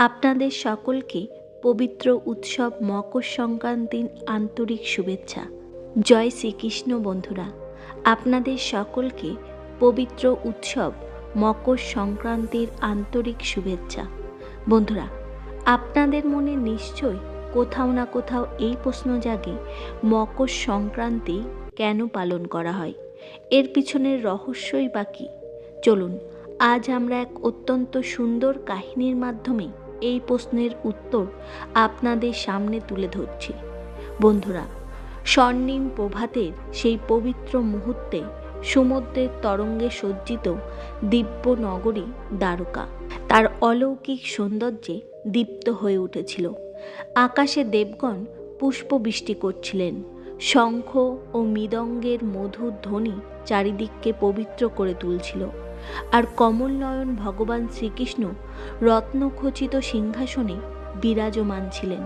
আপনাদের সকলকে পবিত্র উৎসব মকর সংক্রান্তির আন্তরিক শুভেচ্ছা। জয় শ্রীকৃষ্ণ বন্ধুরা, আপনাদের সকলকে পবিত্র উৎসব মকর সংক্রান্তির আন্তরিক শুভেচ্ছা। বন্ধুরা, আপনাদের মনে নিশ্চয় কোথাও না কোথাও এই প্রশ্ন জাগে, মকর সংক্রান্তি কেন পালন করা হয়? এর পিছনের রহস্যই বা কী? চলুন, আজ আমরা এক অত্যন্ত সুন্দর কাহিনীর মাধ্যমে এই প্রশ্নের উত্তর আপনাদের সামনে তুলে ধরছি। বন্ধুরা, স্বর্ণিম প্রভাতের সেই পবিত্র মুহূর্তে সমুদ্রের তরঙ্গে সজ্জিত দিব্য নগরী দ্বারকা। তার অলৌকিক সৌন্দর্যে দীপ্ত হয়ে উঠেছিল। আকাশে দেবগণ পুষ্পবৃষ্টি করছিলেন। শঙ্খ ও মৃদঙ্গের মধুর ধ্বনি চারিদিককে পবিত্র করে তুলছিল। আর কমলনয়ন ভগবান শ্রীকৃষ্ণ রত্নখচিত সিংহাসনে বিরাজমান ছিলেন।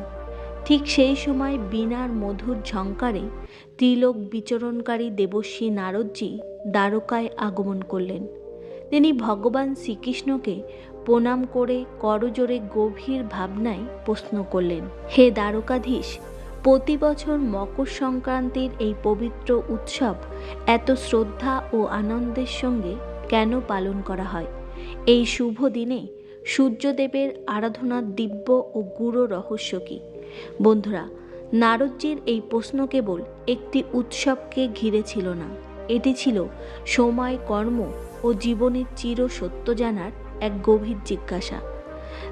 ঠিক সেই সময় বীণার মধুর ঝঙ্কারে ত্রিলোক বিচরণকারী দেবশ্রী নারদজি দ্বারকায় আগমন করলেন। তিনি ভগবান শ্রীকৃষ্ণকে প্রণাম করে করজোরে গভীর ভাবনায় প্রশ্ন করলেন, হে দ্বারকাধীশ, প্রতি বছর মকর সংক্রান্তির এই পবিত্র উৎসব এত শ্রদ্ধা ও আনন্দের সঙ্গে কেন পালন করা হয়? এই শুভ দিনে সূর্যদেবের আরাধনার দিব্য ও গূঢ় রহস্য কী? বন্ধুরা, নারদজির এই প্রশ্ন কেবল একটি উৎসবকে ঘিরে ছিল না। এটি ছিল সময়, কর্ম ও জীবনের চির সত্য জানার এক গভীর জিজ্ঞাসা।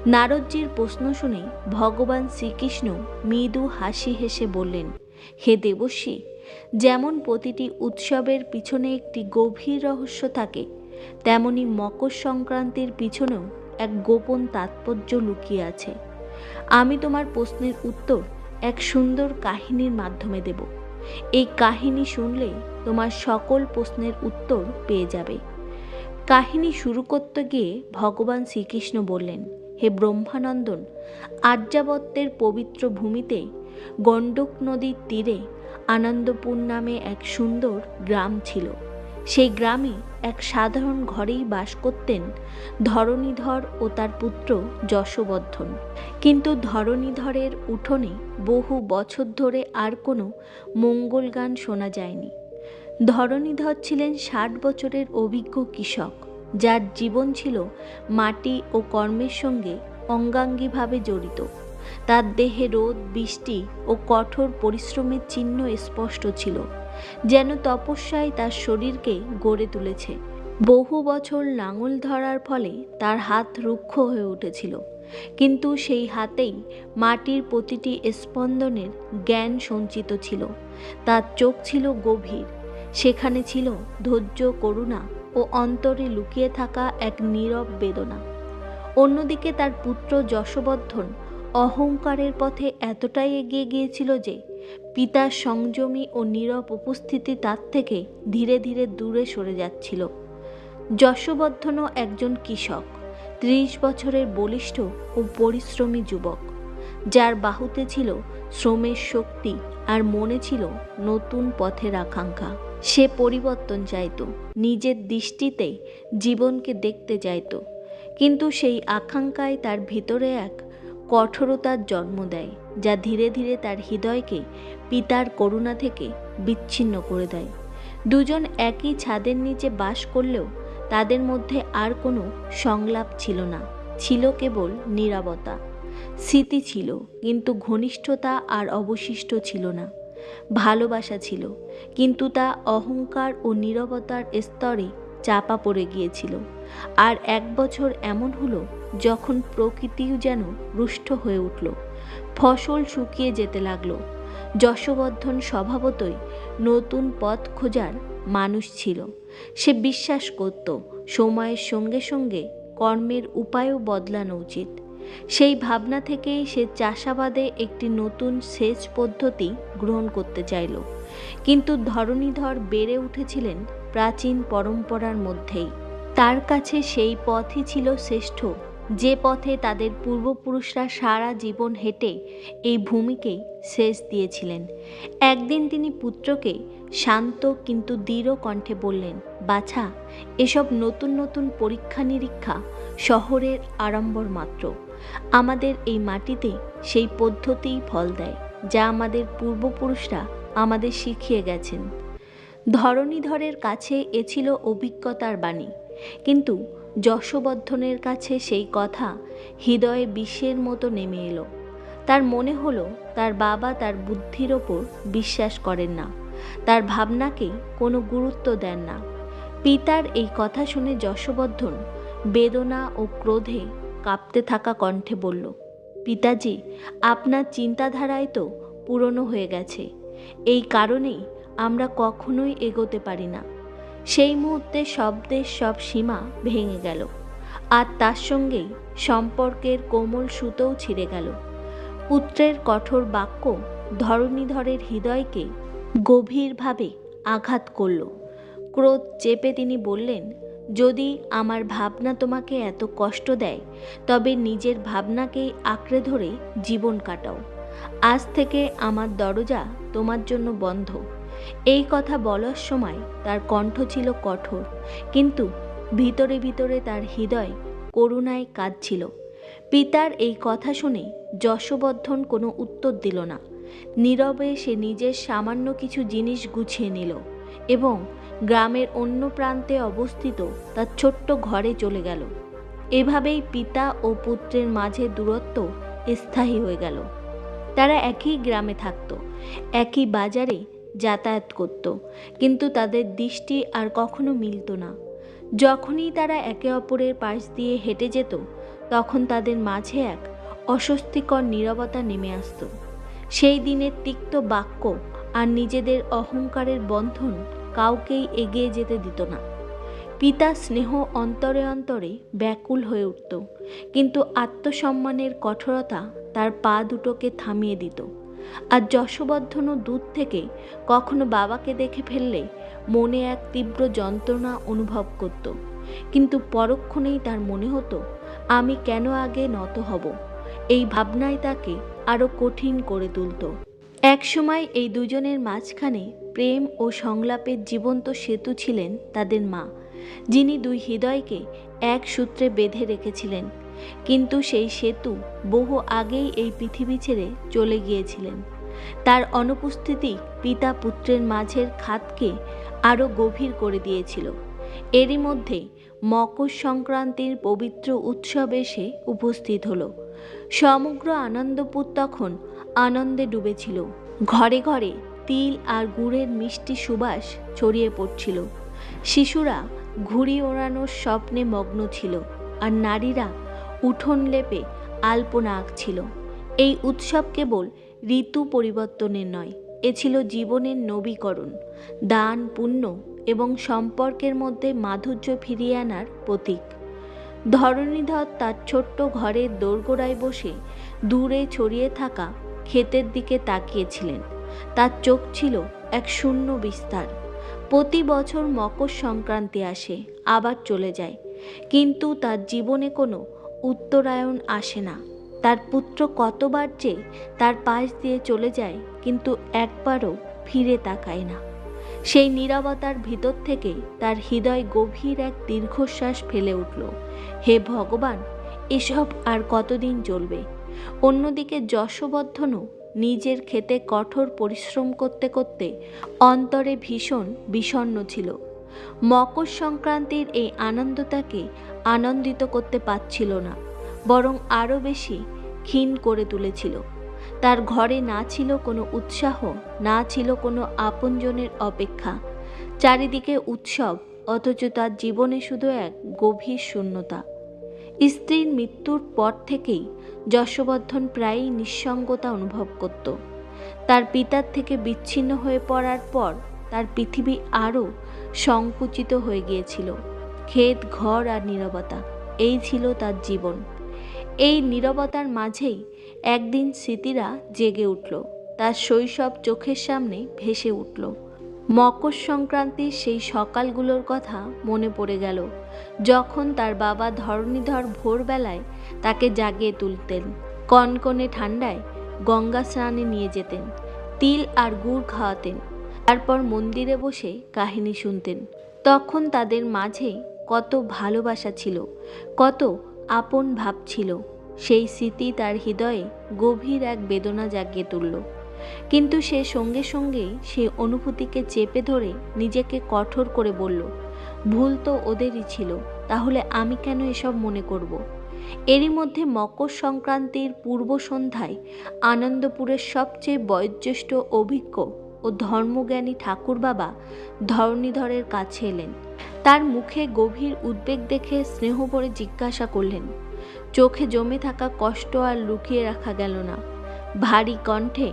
নারদজির প্রশ্ন শুনে ভগবান শ্রীকৃষ্ণ মৃদু হাসি হেসে বললেন, হে দেবশ্রী, যেমন প্রতিটি উৎসবের পিছনে একটি গভীর রহস্য থাকে তেমনি মকর সংক্রান্তির পিছনেও এক গোপন তাৎপর্য লুকিয়ে আছে। আমি তোমার প্রশ্নের উত্তর এক সুন্দর কাহিনীর মাধ্যমে দেব। এই কাহিনী শুনলে তোমার সকল প্রশ্নের উত্তর পেয়ে যাবে। কাহিনী শুরু করতে গিয়ে ভগবান শ্রীকৃষ্ণ বললেন, হে ব্রহ্মানন্দন, আর্যাবত্যের পবিত্র ভূমিতে গণ্ডক নদীর তীরে আনন্দপুর নামে এক সুন্দর গ্রাম ছিল। সেই গ্রামে এক সাধারণ ঘরেই বাস করতেন ধরণীধর ও তার পুত্র যশবর্ধন। কিন্তু ধরণীধরের উঠোনে বহু বছর ধরে আর কোনো মঙ্গল গান শোনা যায়নি। ধরণীধর ছিলেন ষাট বছরের অভিজ্ঞ কৃষক, যার জীবন ছিল মাটি ও কর্মের সঙ্গে অঙ্গাঙ্গিভাবে জড়িত। তার দেহে রোদ, বৃষ্টি ও কঠোর পরিশ্রমের চিহ্ন স্পষ্ট ছিল। যেন তপস্যায় তার শরীরকে গড়ে তুলেছে। বহু বছর লাঙল ধরার ফলে তার হাত রুক্ষ হয়ে উঠেছিল। কিন্তু সেই হাতেই মাটির প্রতিটি স্পন্দনের জ্ঞান সঞ্চিত ছিল। তার চোখ ছিল গভীর। সেখানে ছিল ধৈর্য, করুণা ও অন্তরে লুকিয়ে থাকা এক নীরব বেদনা। অন্যদিকে তার পুত্র যশবর্ধন অহংকারের পথে এতটাই এগিয়ে গিয়েছিল যে পিতার সংযমী ও নীরব উপস্থিতি তার থেকে ধীরে ধীরে দূরে সরে যাচ্ছিল। যশবর্ধনও একজন কৃষক, ত্রিশ বছরের বলিষ্ঠ ও পরিশ্রমী যুবক, যার বাহুতে ছিল শ্রমের শক্তি আর মনে ছিল নতুন পথের আকাঙ্ক্ষা। সে পরিবর্তন চাইত, নিজের দৃষ্টিতে জীবনকে দেখতে চাইত, কিন্তু সেই আকাঙ্ক্ষায় তার ভিতরে এক কঠোরতার জন্ম দেয়, যা ধীরে ধীরে তার হৃদয়কে পিতার করুণা থেকে বিচ্ছিন্ন করে দেয়। দুজন একই ছাদের নিচে বাস করলেও তাদের মধ্যে আর কোনো সংলাপ ছিল না, ছিল কেবল নীরবতা। স্মৃতি ছিল, কিন্তু ঘনিষ্ঠতা আর অবশিষ্ট ছিল না। ভালোবাসা ছিল, কিন্তু তা অহংকার ও নীরবতার স্তরে চাপা পড়ে গিয়েছিল। আর এক বছর এমন হলো যখন প্রকৃতিও যেন রুষ্ট হয়ে উঠল। ফসল শুকিয়ে যেতে লাগল। যশবর্ধন স্বভাবতই নতুন পথ খোঁজার মানুষ ছিল। সে বিশ্বাস করত সময়ের সঙ্গে সঙ্গে কর্মের উপায়ও বদলানো উচিত। সেই ভাবনা থেকেই সে চাষাবাদে একটি নতুন সেচ পদ্ধতি গ্রহণ করতে চাইল। কিন্তু ধরণীধর বেড়ে উঠেছিলেন প্রাচীন পরম্পরার মধ্যেই। তার কাছে সেই পথই ছিল শ্রেষ্ঠ। যে পথে তাদের পূর্বপুরুষরা সারা জীবন হেঁটে এই ভূমিকেই শেষ দিয়েছিলেন। একদিন তিনি পুত্রকে শান্ত কিন্তু দৃঢ় কণ্ঠে বললেন, বাছা, এসব নতুন নতুন পরীক্ষা নিরীক্ষা শহরের আড়ম্বর মাত্র। আমাদের এই মাটিতে সেই পদ্ধতিই ফল দেয়, যা আমাদের পূর্বপুরুষরা আমাদের শিখিয়ে গেছেন। ধরণীধরের কাছে এ ছিল অভিজ্ঞতার বাণী। কিন্তু যশবর্ধনের কাছে সেই কথা হৃদয়ে বিষের মতো নেমে এলো। তার মনে হলো, তার বাবা তার বুদ্ধির ওপর বিশ্বাস করেন না। তার ভাবনাকে কোনো গুরুত্ব দেন না। পিতার এই কথা শুনে যশবর্ধন বেদনা ও ক্রোধে কাঁপতে থাকা কণ্ঠে বলল, পিতাজি, আপনার চিন্তাধারায় তো পুরনো হয়ে গেছে। এই কারণেই আমরা কখনোই এগোতে পারি না। সেই মুহূর্তে শব্দের সব সীমা ভেঙে গেল আর তার সঙ্গেই সম্পর্কের কোমল সুতোও ছিঁড়ে গেল। পুত্রের কঠোর বাক্য ধরণীধরের হৃদয়কে গভীরভাবে আঘাত করল। ক্রোধ চেপে তিনি বললেন, যদি আমার ভাবনা তোমাকে এত কষ্ট দেয়, তবে নিজের ভাবনাকেই আঁকড়ে ধরে জীবন কাটাও। আজ থেকে আমার দরজা তোমার জন্য বন্ধ। এই কথা বলার সময় তার কণ্ঠ ছিল কঠোর, কিন্তু ভিতরে ভিতরে তার হৃদয় করুণায় কাঁদছিল। পিতার এই কথা শুনে যশবর্ধন কোনো উত্তর দিল না। নীরবে সে নিজের সামান্য কিছু জিনিস গুছিয়ে নিল এবং গ্রামের অন্য প্রান্তে অবস্থিত তার ছোট্ট ঘরে চলে গেল। এভাবেই পিতা ও পুত্রের মাঝে দূরত্ব স্থায়ী হয়ে গেল। তারা একই গ্রামে থাকত, একই বাজারে যাতায়াত করত। কিন্তু তাদের দৃষ্টি আর কখনো মিলত না। যখনই তারা একে অপরের পাশ দিয়ে হেঁটে যেত, তখন তাদের মাঝে এক অস্বস্তিকর নীরবতা নেমে আসত। সেই দিনের তিক্ত বাক্য আর নিজেদের অহংকারের বন্ধন কাউকেই এগিয়ে যেতে দিত না। পিতা স্নেহ অন্তরে অন্তরে ব্যাকুল হয়ে উঠত, কিন্তু আত্মসম্মানের কঠোরতা তার পা দুটোকে থামিয়ে দিত। আর যশবর্ধনও দূর থেকে কখনো বাবাকে দেখে ফেললে মনে এক তীব্র যন্ত্রণা অনুভব করত। কিন্তু পরক্ষণেই তার মনে হতো, আমি কেন আগে নত হব? এই ভাবনায় তাকে আরও কঠিন করে তুলত। একসময় এই দুজনের মাঝখানে প্রেম ও সংলাপের জীবন্ত সেতু ছিলেন তাদের মা, যিনি দুই হৃদয়কে এক সূত্রে বেঁধে রেখেছিলেন। কিন্তু সেই সেতু বহু আগেই এই পৃথিবী ছেড়ে চলে গিয়েছিলেন। তার অনুপস্থিতি পিতা পুত্রের মাঝের খাতকে আরও গভীর করে দিয়েছিল। এরই মধ্যে মকর সংক্রান্তির পবিত্র উৎসব এসে উপস্থিত হলো। সমগ্র আনন্দপুর তখন আনন্দে ডুবেছিল। ঘরে ঘরে তিল আর গুড়ের মিষ্টি সুবাস ছড়িয়ে পড়ছিল। শিশুরা ঘুড়ি ওড়ানোর স্বপ্নে মগ্ন ছিল আর নারীরা উঠোন লেপে আলপনা আঁকছিল। এই উৎসব কেবল ঋতু পরিবর্তনের নয়, এ ছিল জীবনের নবীকরণ, দান, পুণ্য এবং সম্পর্কের মধ্যে মাধুর্য ফিরিয়ে আনার প্রতীক। ধরণীধর তার ছোট্ট ঘরের দোরগোড়ায় বসে দূরে ছড়িয়ে থাকা ক্ষেতের দিকে তাকিয়েছিলেন। তার চোখ ছিল এক শূন্য বিস্তার। প্রতি বছর মকর সংক্রান্তি আসে, আবার চলে যায়। কিন্তু তার জীবনে কোনো উত্তরায়ণ আসে না। তার পুত্র কতবার যে তার পাশ দিয়ে চলে যায়, কিন্তু একবারও ফিরে তাকায় না। সেই নীরবতার ভিতর থেকে তার হৃদয় গভীর এক দীর্ঘশ্বাস ফেলে উঠল। হে ভগবান, এসব আর কতদিন চলবে? অন্যদিকে যশবর্ধনও নিজের ক্ষেতে কঠোর পরিশ্রম করতে করতে অন্তরে ভীষণ বিষণ্ণ ছিল। মকর সংক্রান্তির এই আনন্দ তাকে আনন্দিত করতে পারছিল না, বরং আরও বেশি ক্ষীণ করে তুলেছিল। তার ঘরে না ছিল কোনো উৎসাহ, না ছিল কোনো আপনজনের অপেক্ষা। চারিদিকে উৎসব, অথচ তার জীবনে শুধু এক গভীর শূন্যতা। স্ত্রীর মৃত্যুর পর থেকেই যশবর্ধন প্রায়ই নিঃসঙ্গতা অনুভব করত। তার পিতার থেকে বিচ্ছিন্ন হয়ে পড়ার পর তার পৃথিবী আরও সংকুচিত হয়ে গিয়েছিল। ক্ষেত, ঘর আর নীরবতা, এই ছিল তার জীবন। এই নীরবতার মাঝেই একদিন স্মৃতিরা জেগে উঠল। তার শৈশব চোখের সামনে ভেসে উঠল। মকর সংক্রান্তির সেই সকালগুলোর কথা মনে পড়ে গেল, যখন তার বাবা ধরণীধর ভোরবেলায় তাকে জাগিয়ে তুলতেন। কনকনে ঠান্ডায় গঙ্গা স্নানে নিয়ে যেতেন, তিল আর গুড় খাওয়াতেন। তারপর মন্দিরে বসে কাহিনী শুনতেন। তখন তাদের মাঝে কত ভালোবাসা ছিল, কত আপন ভাব ছিল। সেই স্মৃতি তার হৃদয়ে গভীর এক বেদনা জাগিয়ে তুলল। কিন্তু সে সঙ্গে সঙ্গেই সেই অনুভূতিকে চেপে ধরে নিজেকে কঠোর করে বলল, ভুল তো ওদেরই ছিল, তাহলে আমি কেন এসব মনে করব? এরই মধ্যে মকর সংক্রান্তির পূর্ব সন্ধ্যায় আনন্দপুরের সবচেয়ে বয়োজ্যেষ্ঠ অভিজ্ঞ ও ধর্মজ্ঞানী ঠাকুর বাবা ধরণীধরের কাছে এলেন। তার মুখে গভীর উদ্বেগ দেখে স্নেহ ভরে জিজ্ঞাসা করলেন, চোখে জমে থাকা কষ্ট আর লুকিয়ে রাখা গেল না। ভারী কণ্ঠে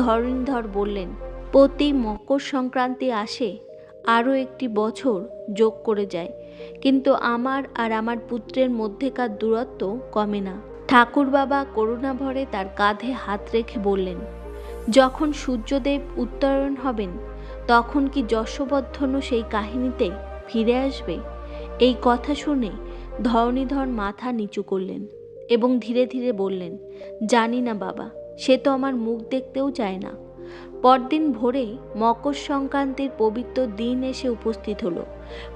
ধরণীধর বললেন, প্রতি মকর সংক্রান্তি আসে, আরও একটি বছর যোগ করে যায়, কিন্তু আমার আর আমার পুত্রের মধ্যেকার দূরত্ব কমে না। ঠাকুর বাবা করুণা ভরে তার কাঁধে হাত রেখে বললেন যখন সূর্যদেব উত্তরণ হবেন, তখন কি যশবর্ধনও সেই কাহিনীতে ফিরে আসবে? এই কথা শুনে ধরণীধর মাথা নিচু করলেন এবং ধীরে ধীরে বললেন, জানি না বাবা, সে তো আমার মুখ দেখতেও চায় না। পরদিন ভোরে মকর সংক্রান্তির পবিত্র দিন এসে উপস্থিত হলো।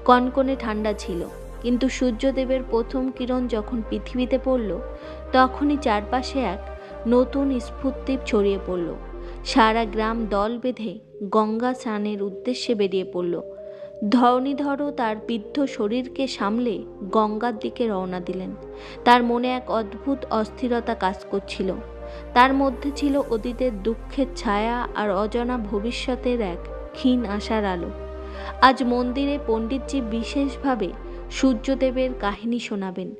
কনকনে ঠান্ডা ছিল, কিন্তু সূর্যদেবের প্রথম কিরণ যখন পৃথিবীতে পড়ল, তখনই চারপাশে এক নতুন স্ফূর্তি ছড়িয়ে পড়ল। সারা গ্রাম দল বেঁধে গঙ্গা স্নানের উদ্দেশ্যে বেরিয়ে পড়ল। ধরণীধরও তার বৃদ্ধ শরীরকে সামলে গঙ্গার দিকে রওনা দিলেন। তার মনে এক অদ্ভুত অস্থিরতা কাজ করছিল। তার মধ্যে ছিল অতীতের দুঃখের ছায়া আর অজানা ভবিষ্যতের এক ক্ষীণ আশার আলো। আজ মন্দিরে পণ্ডিতজি বিশেষভাবে সূর্যদেবের কাহিনী শোনাবেন।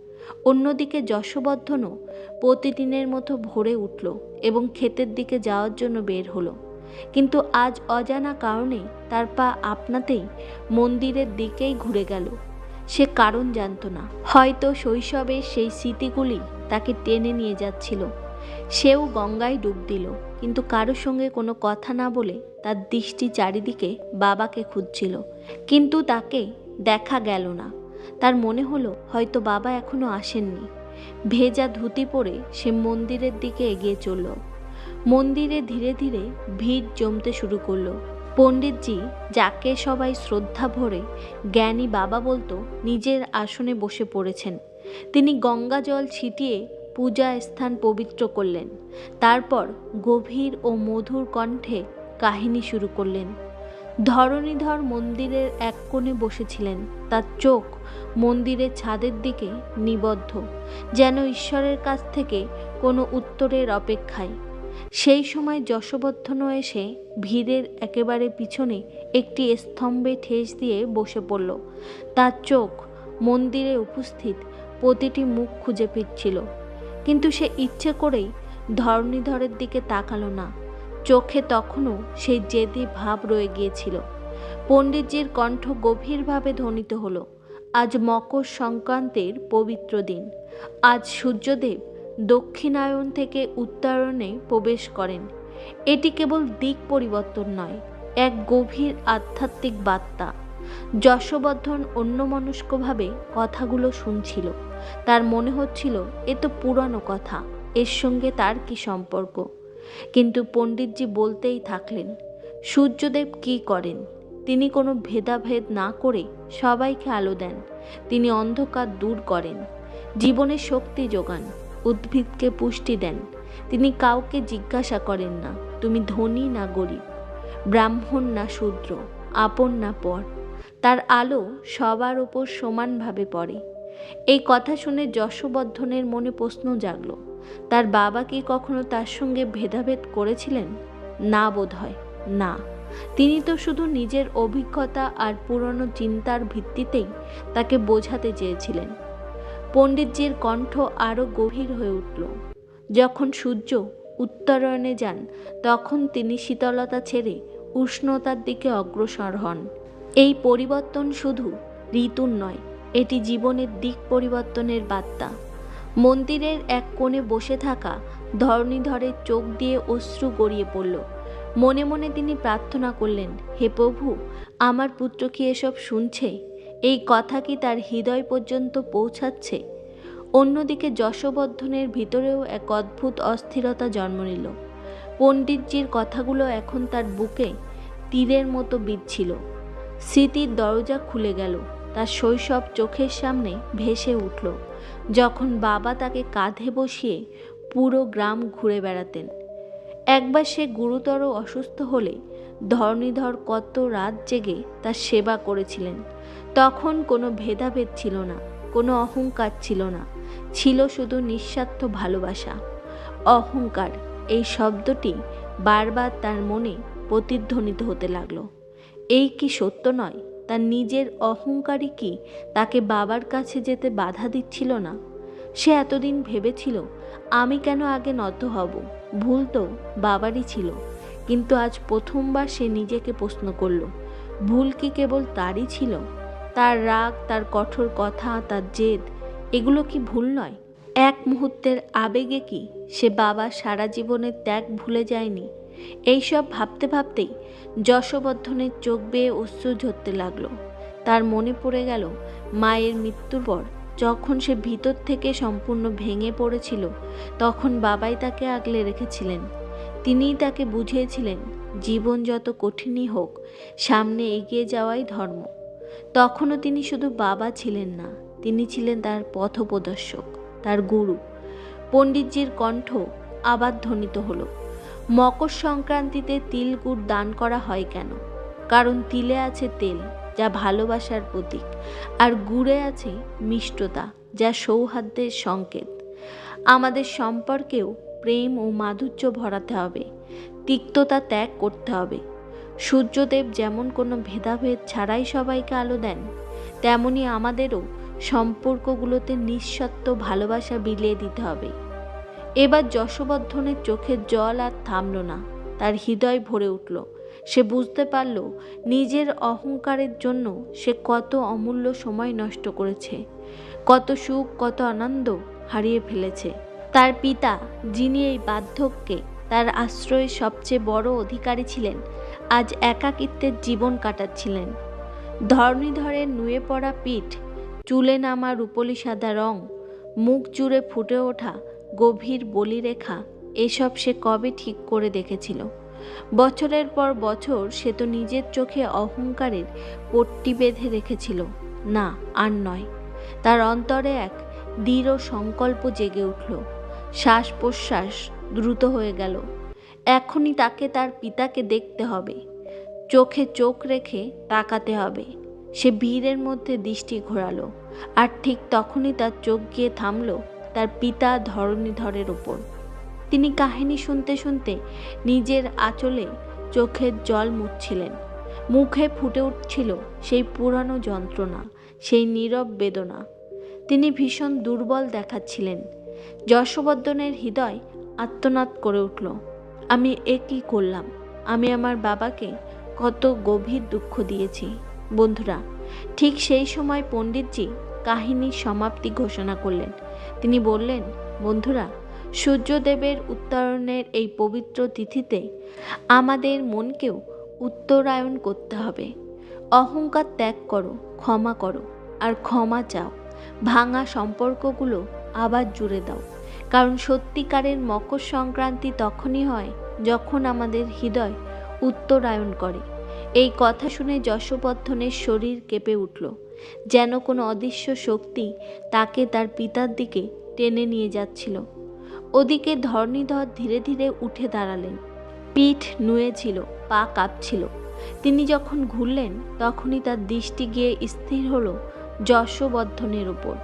অন্যদিকে যশবর্ধনও প্রতিদিনের মতো ভোরে উঠল এবং ক্ষেতের দিকে যাওয়ার জন্য বের হলো। কিন্তু আজ অজানা কারণে তার পা আপনাতেই মন্দিরের দিকেই ঘুরে গেল। সে কারণ জানত না। হয়তো শৈশবের সেই স্মৃতিগুলি তাকে টেনে নিয়ে যাচ্ছিল। সেও গঙ্গায় ডুব দিল, কিন্তু কারোর সঙ্গে কোনো কথা না বলে তার দৃষ্টি চারিদিকে বাবাকে খুঁজছিল। কিন্তু তাকে দেখা গেল না। তার মনে হলো হয়তো বাবা এখনও আসেননি। ভেজা ধুতি পরে সে মন্দিরের দিকে এগিয়ে চলল। মন্দিরে ধীরে ধীরে ভিড় জমতে শুরু করল। পণ্ডিতজি, যাকে সবাই শ্রদ্ধা ভরে জ্ঞানী বাবা বলতো, নিজের আসনে বসে পড়েছেন। তিনি গঙ্গা জল ছিটিয়ে পূজা স্থান পবিত্র করলেন। তারপর গভীর ও মধুর কণ্ঠে কাহিনী শুরু করলেন। ধরণীধর মন্দিরের এক কোণে বসেছিলেন। তার চোখ মন্দিরের ছাদের দিকে নিবদ্ধ, যেন ঈশ্বরের কাছ থেকে কোনো উত্তরের অপেক্ষায়। সেই সময় যশবর্ধনও এসে ভিড়ের একেবারে পিছনে একটি স্তম্ভে ঠেস দিয়ে বসে পড়ল। তার চোখ মন্দিরে উপস্থিত প্রতিটি মুখ খুঁজে ফিরছিল কিন্তু সে ইচ্ছে করেই ধরণীধরের দিকে তাকালো না। চোখে তখনও সেই জেদি ভাব রয়ে গিয়েছিল। পণ্ডিতজির কণ্ঠ গভীরভাবে ধ্বনিত হলো, আজ মকর সংক্রান্তির পবিত্র দিন। আজ সূর্যদেব দক্ষিণায়ন থেকে উত্তরণে প্রবেশ করেন। এটি কেবল দিক পরিবর্তন নয়, এক গভীর আধ্যাত্মিক বার্তা। যশবর্ধন অন্যমনস্কভাবে কথাগুলো শুনছিল। তার মনে হচ্ছিল, এ তো পুরানো কথা, এর সঙ্গে তার কি সম্পর্ক? কিন্তু পণ্ডিতজি বলতেই থাকলেন, সূর্যদেব কি করেন? তিনি কোনো ভেদাভেদ না করে সবাইকে আলো দেন। তিনি অন্ধকার দূর করেন। জীবনে শক্তি যোগান, উদ্ভিদকে পুষ্টি দেন। তিনি কাউকে জিজ্ঞাসা করেন না, তুমি ধনী না গরিব? ব্রাহ্মণ না শূদ্র? আপন না পর? তার আলো সবার ওপর সমানভাবে পড়ে। এই কথা শুনে যশবর্ধনের মনে প্রশ্ন জাগলো। তার বাবা কি কখনো তার সঙ্গে ভেদাভেদ করেছিলেন? না বোধ হয় না। তিনি তো শুধু নিজের অভিজ্ঞতা আর পুরনো চিন্তার ভিত্তিতেই তাকে বোঝাতে চেয়েছিলেন। পণ্ডিতজির কণ্ঠ আরও গভীর হয়ে উঠল। যখন সূর্য উত্তরায়ণে যান, তখন তিনি শীতলতা ছেড়ে উষ্ণতার দিকে অগ্রসর হন। এই পরিবর্তন শুধু ঋতুর নয়, এটি জীবনের দিক পরিবর্তনের বার্তা। মন্দিরের এক কোণে বসে থাকা ধরণীধরের চোখ দিয়ে অশ্রু গড়িয়ে পড়ল। মনে মনে তিনি প্রার্থনা করলেন, হে প্রভু, আমার পুত্র কি এসব শুনছে? এই কথা কি তার হৃদয় পর্যন্ত পৌঁছাচ্ছে? অন্যদিকে যশবর্ধনের ভিতরেও এক অদ্ভুত অস্থিরতা জন্ম নিল। পণ্ডিতজির কথাগুলো এখন তার বুকে তীরের মতো বিচ্ছিল স্মৃতির দরজা খুলে গেল। তার শৈশব চোখের সামনে ভেসে উঠল। যখন বাবা তাকে কাঁধে বসিয়ে পুরো গ্রাম ঘুরে বেড়াতেন। একবার সে গুরুতর অসুস্থ হলে ধরণীধর কত রাত জেগে তার সেবা করেছিলেন। তখন কোনো ভেদাভেদ ছিল না, কোনো অহংকার ছিল না, ছিল শুধু নিঃস্বার্থ ভালোবাসা। অহংকার, এই শব্দটি বারবার তার মনে প্রতিধ্বনিত হতে লাগল। এই কি সত্য নয়? তার নিজের অহংকারই কি তাকে বাবার কাছে যেতে বাধা দিচ্ছিল না? সে এতদিন ভেবেছিল, আমি কেন আগে নত হব? ভুল তো বাবারই ছিল। কিন্তু আজ প্রথমবার সে নিজেকে প্রশ্ন করল, ভুল কি কেবল তারই ছিল? তার রাগ, তার কঠোর কথা, তার জেদ, এগুলো কি ভুল নয়? এক মুহূর্তের আবেগে কি সে বাবা সারা জীবনের ত্যাগ ভুলে যায়নি? এইসব ভাবতে ভাবতেই যশবর্ধনের চোখ বেয়ে অশ্রু ঝরতে লাগল। তার মনে পড়ে গেল, মায়ের মৃত্যুর পর যখন সে ভিতর থেকে সম্পূর্ণ ভেঙে পড়েছিল, তখন বাবাই তাকে আগলে রেখেছিলেন। তিনিই তাকে বুঝিয়েছিলেন, জীবন যত কঠিনই হোক, সামনে এগিয়ে যাওয়াই ধর্ম। তখনও তিনি শুধু বাবা ছিলেন না, তিনি ছিলেন তার পথপ্রদর্শক তার গুরু। পণ্ডিতজির কণ্ঠ আবার ধ্বনিত হলো। মকর সংক্রান্তিতে তিল গুড় দান করা হয় কেন? কারণ তিলে আছে তেল, যা ভালোবাসার প্রতীক, আর গুড়ে আছে মিষ্টতা, যা সৌহার্দ্যের সংকেত। আমাদের সম্পর্কেও প্রেম ও মাধুর্য ভরাতে হবে, তিক্ততা ত্যাগ করতে হবে। সূর্যদেব যেমন কোনো ভেদাভেদ ছাড়াই সবাইকে আলো দেন, তেমনি আমাদেরও সম্পর্কগুলোতে নিঃস্বার্থ ভালোবাসা বিলিয়ে দিতে হবে। এবার যশবর্ধনের চোখের জল আর থামল না। তার হৃদয় ভরে উঠল। সে বুঝতে পারল, নিজের অহংকারের জন্য সে কত অমূল্য সময় নষ্ট করেছে। কত সুখ, কত আনন্দ হারিয়ে ফেলেছে। তার পিতা, যিনি এই বার্ধক্যে তার আশ্রয়ের সবচেয়ে বড় অধিকারী ছিলেন, আজ একাকিত্বের জীবন কাটাচ্ছিলেন। ধরণীধরের নুয়ে পড়া পিঠ, চুলে নামা রূপলি সাদা রং, মুখ জুড়ে ফুটে ওঠা গভীর বলিরেখা এসব সে কবে ঠিক করে দেখেছিল? বছরের পর বছর সে তো নিজের চোখে অহংকারের পট্টি বেঁধে রেখেছিল। না, আর নয়। তার অন্তরে এক দৃঢ় সংকল্প জেগে উঠল। শ্বাস প্রশ্বাস দ্রুত হয়ে গেল। এখনই তাকে তার পিতাকে দেখতে হবে। চোখে চোখ রেখে তাকাতে হবে। সে ভিড়ের মধ্যে দৃষ্টি ঘোরালো। আর ঠিক তখনই তার চোখ গিয়ে থামলো তার পিতা ধরণীধরের ওপর তিনি কাহিনী শুনতে শুনতে নিজের আঁচলে চোখের জল মুছছিলেন। মুখে ফুটে উঠছিল সেই পুরানো যন্ত্রণা, সেই নীরব বেদনা। তিনি ভীষণ দুর্বল দেখাচ্ছিলেন। যশবর্ধনের হৃদয় আত্মনাদ করে উঠল। আমি এ কী করলাম? আমি আমার বাবাকে কত গভীর দুঃখ দিয়েছি। বন্ধুরা, ঠিক সেই সময় পণ্ডিতজি কাহিনীর সমাপ্তি ঘোষণা করলেন। তিনি বললেন, বন্ধুরা, সূর্যদেবের উত্তরণের এই পবিত্র তিথিতে আমাদের মনকেও উত্তরায়ণ করতে হবে। অহংকার ত্যাগ করো, ক্ষমা করো, আর ক্ষমা চাও। ভাঙা সম্পর্কগুলো আবার জুড়ে দাও। কারণ সত্যিকারের মকর সংক্রান্তি তখনই হয় যখন আমাদের হৃদয় উত্তরায়ণ করে। এই কথা শুনে যশবর্ধনের শরীর কেঁপে উঠল। যেন কোনো অদৃশ্য শক্তি তাকে তার পিতার দিকে টেনে নিয়ে যাচ্ছিল। ওদিকে ধরণীধর ধীরে ধীরে উঠে দাঁড়ালেন। পিঠ নুয়েছিল পা কাঁপছিল। তিনি যখন ঘুরলেন, তখনই তার দৃষ্টি গিয়ে স্থির হলো যশবর্ধনের ওপর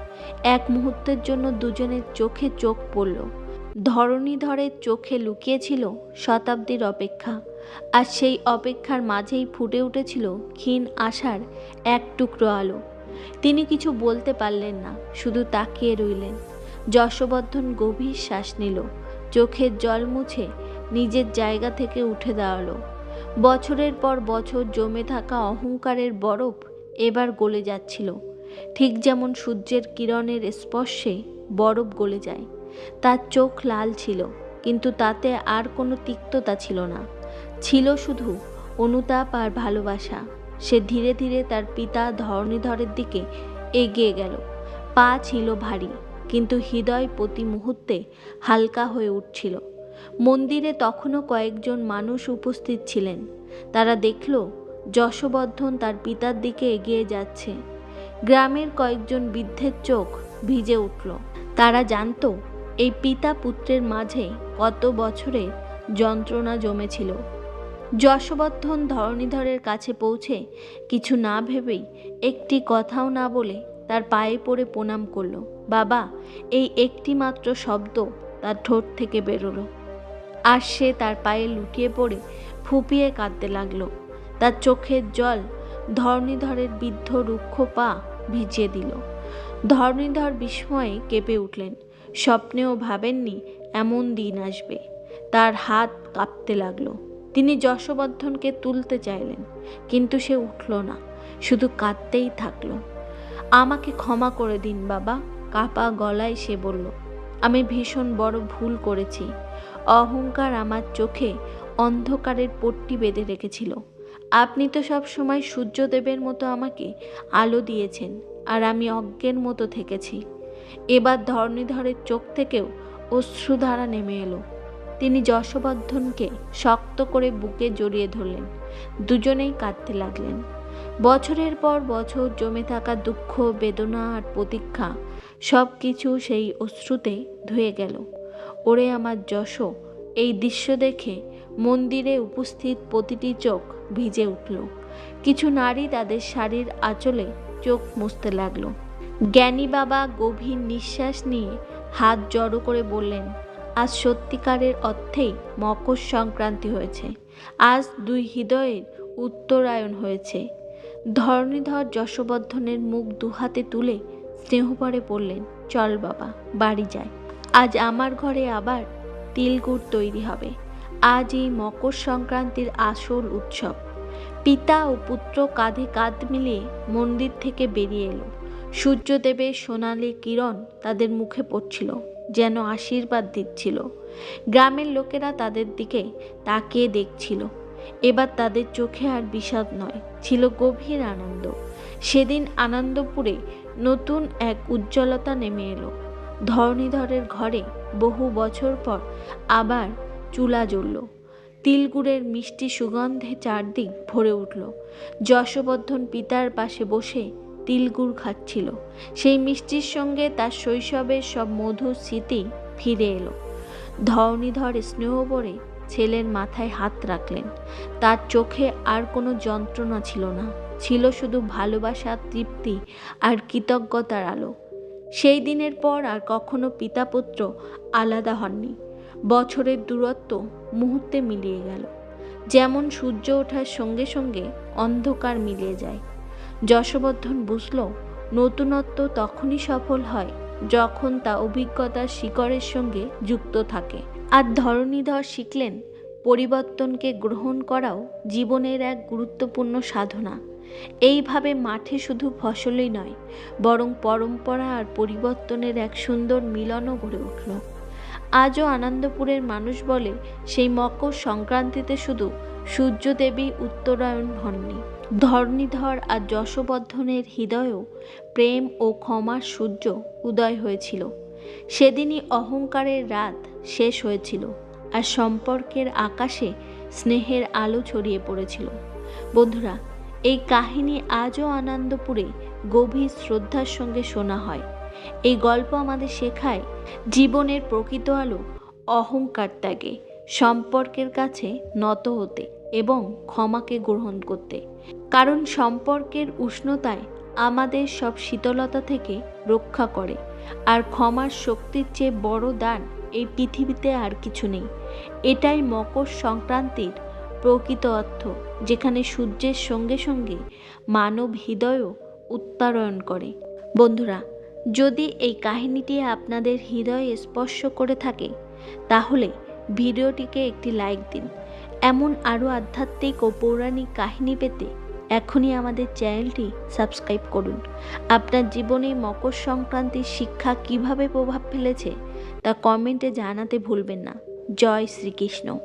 এক মুহূর্তের জন্য দুজনের চোখে চোখ পড়ল। ধরণীধরের চোখে লুকিয়েছিল শতাব্দীর অপেক্ষা। আর সেই অপেক্ষার মাঝেই ফুটে উঠেছিল ক্ষীণ আশার এক টুকরো আলো। তিনি কিছু বলতে পারলেন না, শুধু তাকিয়ে রইলেন। যশবর্ধন গভীর শ্বাস নিল, চোখের জল মুছে নিজের জায়গা থেকে উঠে দাঁড়াল। বছরের পর বছর জমে থাকা অহংকারের বরফ এবার গলে যাচ্ছিল। ঠিক যেমন সূর্যের কিরণের স্পর্শে বরফ গলে যায়। তার চোখ লাল ছিল, কিন্তু তাতে আর কোনো তিক্ততা ছিল না। ছিল শুধু অনুতাপ আর ভালোবাসা। সে ধীরে ধীরে তার পিতা ধরণীধরের দিকে এগিয়ে গেল। পা ছিল ভারী, কিন্তু হৃদয় প্রতি মুহূর্তে হালকা হয়ে উঠছিল। মন্দিরে তখনও কয়েকজন মানুষ উপস্থিত ছিলেন। তারা দেখল, যশবর্ধন তার পিতার দিকে এগিয়ে যাচ্ছে। গ্রামের কয়েকজন বৃদ্ধের চোখ ভিজে উঠল। তারা জানতো, এই পিতা পুত্রের মাঝে কত বছরের যন্ত্রণা জমেছিল। যশবর্ধন ধরণীধরের কাছে পৌঁছে কিছু না ভেবেই একটি কথাও না বলে তার পায়ে পড়ে প্রণাম করল। বাবা, এই একটি মাত্র শব্দ তার ঠোঁট থেকে বেরোলো আর সে তার পায়ে লুটিয়ে পড়ে ফুপিয়ে কাঁদতে লাগল। তার চোখের জল ধরণীধরের বৃদ্ধ রুক্ষ পা ভিজিয়ে দিল। ধরণীধর বিস্ময়ে কেঁপে উঠলেন। স্বপ্নেও ভাবেননি এমন দিন আসবে। তার হাত কাঁপতে লাগল। তিনি যশবর্ধনকে তুলতে চাইলেন, কিন্তু সে উঠল না, শুধু কাঁদতেই থাকল। আমাকে ক্ষমা করে দিন, বাবা। কাপা গলায় সে বলল। আমি ভীষণ বড় ভুল করেছি। অহংকার আমার চোখে অন্ধকারের পট্টি বেঁধে রেখেছিল। আপনি তো সব সময় সূর্যদেবের মতো আমাকে আলো দিয়েছেন, আর আমি অজ্ঞের মতো থেকেছি। এবার ধরণীধরের চোখ থেকেও অশ্রুধারা নেমে এলো। তিনি যশবর্ধনকে শক্ত করে বুকে জড়িয়ে ধরলেন। দুজনেই কাঁদতে লাগলেন। বছরের পর বছর জমে থাকা দুঃখ, বেদনা আর প্রতীক্ষা সব কিছু সেই অশ্রুতে ধুয়ে গেল। ওরে আমার যশ, এই দৃশ্য দেখে মন্দিরে উপস্থিত প্রতিটি চোখ ভিজে উঠল। কিছু নারী তাদের শাড়ির আঁচলে চোখ মুছতে লাগল। জ্ঞানী বাবা গভীর নিঃশ্বাস নিয়ে হাত জড়ো করে বললেন আজ সত্যিকারের অর্থেই মকর সংক্রান্তি হয়েছে। আজ দুই হৃদয়ের উত্তরায়ণ হয়েছে। ধরণীধর যশবর্ধনের মুখ দুহাতে তুলে স্নেহপরে বললেন, চল বাবা, বাড়ি যায় আজ আমার ঘরে আবার তিলগুড় তৈরি হবে। আজ এই মকর সংক্রান্তির আসল উৎসব। পিতা ও পুত্র কাঁধে কাঁধ মিলিয়ে মন্দির থেকে বেরিয়ে এলো। সূর্যদেবের সোনালি কিরণ তাদের মুখে পড়ছিল। যেন আশীর্বাদ দিচ্ছিল। গ্রামের লোকেরা তাদের দিকে তাকিয়ে দেখছিল। এবার তাদের চোখে আর বিষাদ নয়, ছিল গভীর আনন্দ। সেদিন আনন্দপুরে নতুন এক উজ্জ্বলতা নেমে এলো। ধরণীধরের ঘরে বহু বছর পর আবার চুলা জ্বলল। তিলগুড়ের মিষ্টি সুগন্ধে চারদিক ভরে উঠল। যশবর্ধন পিতার পাশে বসে তিলগুড় খাচ্ছিল। সেই মিষ্টির সঙ্গে তার শৈশবের সব মধুর স্মৃতি ফিরে এলো। ধরণীধর স্নেহ ভরে ছেলের মাথায় হাত রাখলেন। তার চোখে আর কোনো যন্ত্রণা ছিল না। ছিল শুধু ভালোবাসা, তৃপ্তি আর কৃতজ্ঞতার আলো। সেই দিনের পর আর কখনো পিতা পুত্র আলাদা হননি। বছরের দূরত্ব মুহূর্তে মিলিয়ে গেল। যেমন সূর্য ওঠার সঙ্গে সঙ্গে অন্ধকার মিলিয়ে যায়। যশবর্ধন বুঝল, নতুনত্ব তখনই সফল হয় যখন তা অভিজ্ঞতার শিকড়ের সঙ্গে যুক্ত থাকে। আর ধরণীধর শিখলেন পরিবর্তনকে গ্রহণ করাও জীবনের এক গুরুত্বপূর্ণ সাধনা। এইভাবে মাঠে শুধু ফসলই নয়, বরং পরম্পরা আর পরিবর্তনের এক সুন্দর মিলনও গড়ে উঠল। আজও আনন্দপুরের মানুষ বলে, সেই মকর সংক্রান্তিতে শুধু সূর্যদেবী উত্তরায়ণ হননি। ধরণীধর আর যশবর্ধনের হৃদয়েও প্রেম ও ক্ষমার সূর্য উদয় হয়েছিল। সেদিনই অহংকারের রাত শেষ হয়েছিল আর সম্পর্কের আকাশে স্নেহের আলো ছড়িয়ে পড়েছিল। বন্ধুরা, এই কাহিনী আজও আনন্দপুরে গভীর শ্রদ্ধার সঙ্গে শোনা হয়। এই গল্প আমাদের শেখায় জীবনের প্রকৃত আলো অহংকার ত্যাগে, সম্পর্কের কাছে নত হতে। এবং ক্ষমাকে গ্রহণ করতে। কারণ সম্পর্কের উষ্ণতায় আমাদের সব শীতলতা থেকে রক্ষা করে। আর ক্ষমার শক্তির চেয়ে বড় দান এই পৃথিবীতে আর কিছু নেই। এটাই মকর সংক্রান্তির প্রকৃত অর্থ, যেখানে সূর্যের সঙ্গে সঙ্গে মানব হৃদয়ও উত্তারণ করে। বন্ধুরা, যদি এই কাহিনীটি আপনাদের হৃদয়ে স্পর্শ করে থাকে, তাহলে ভিডিওটিকে একটি লাইক দিন। এমন আরও আধ্যাত্মিক ও পৌরাণিক কাহিনী পেতে এখনই আমাদের চ্যানেলটি সাবস্ক্রাইব করুন। আপনার জীবনে মকর সংক্রান্তির শিক্ষা কীভাবে প্রভাব ফেলেছে তা কমেন্টে জানাতে ভুলবেন না। জয় শ্রীকৃষ্ণ।